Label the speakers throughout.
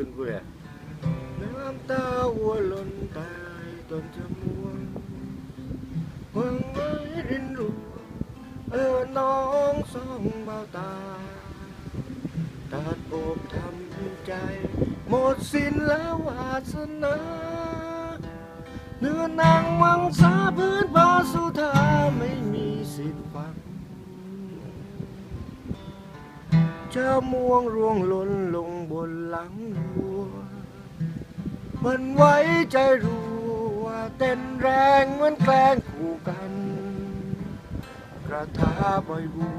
Speaker 1: ขึ้นกูเลยน้ำตาหัวหล่นตายตอนจะม่วงหวังไว้รินรู้เออน้องสองเบาตาตัดอกทำใจ หมดสิ้นแล้ววาสนาเนื้อนางวังสาพื้นพาสุธาไม่มีสิทธิ์ฟัง เจ้าม่วงร่วงหล่นลงบนหลังวัว มันไว้ใจรู้ว่าเต้นแรงเหมือนแกล้งคู่กัน กระทาใบบั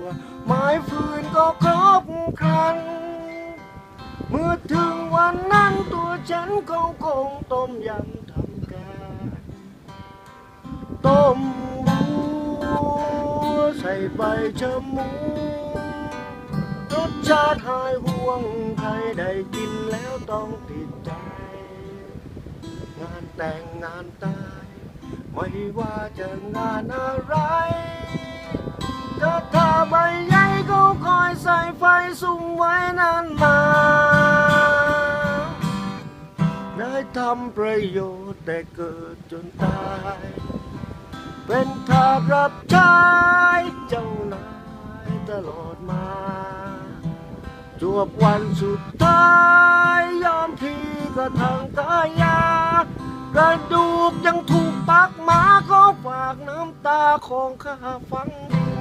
Speaker 1: วไม้ฟืนก็ครบครัน เมื่อถึงวันนั้นตัวฉันก็คงต้มยำทำการต้มบัวใส่ใบชะมู ชาติหายห่วงใครได้กินแล้วต้องติดใจ งานแต่งงานตาย ไม่ว่าจะงานอะไรก็ถ้าใบใหญ่ก็คอยใส่ไฟสุ่มไว้นานมาได้ทำประโยชน์แต่เกิดจนตาย เป็นทาสรับใช้เจ้านายตลอดมา จวบวันสุดท้ายยอมทีก็ทางกายากระดูกยังถูกปักหมาก็ฝากน้ำตาของข้าฟังดี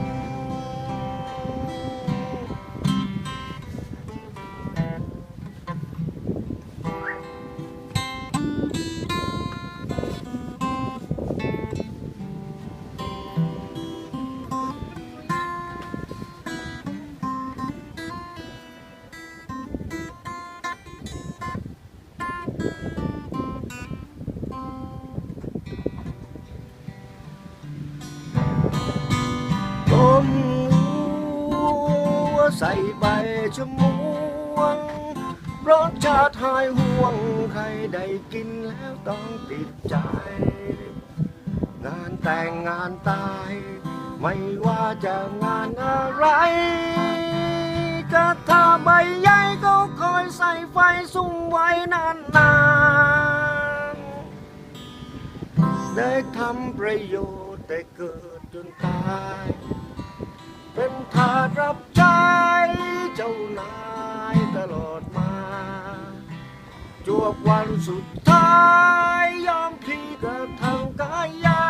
Speaker 1: ใส่ใบชะม่วงรสชาติหายห่วง ใครได้กินแล้วต้องติดใจ งานแต่งงานตาย ไม่ว่าจะงานอะไรกระทาใบใหญ่ก็คอยใส่ไฟสุ่มไว้นานๆได้ทำประโยชน์แต่เกิดจนตาย เป็นทาสรับใช้เจ้านายตลอดมา จวบวันสุดท้ายยอมพลีกระทางกายา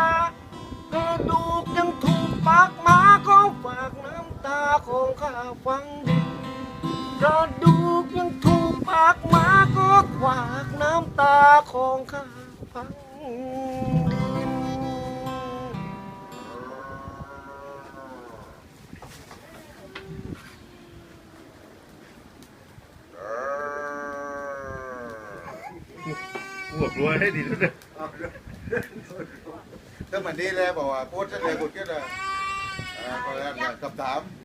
Speaker 1: กระดูกยังถูกปากหมาก็ฝากน้ำตาของข้าฟังดินกระดูกยังถูกปากหมาก็ฝากน้ำตาของข้าฟัง
Speaker 2: วกรัวให้ดีทุกเดือน
Speaker 3: ถ้ามันนี่เลยบอกว่าโพสต์เลยกดก็ได้คำถาม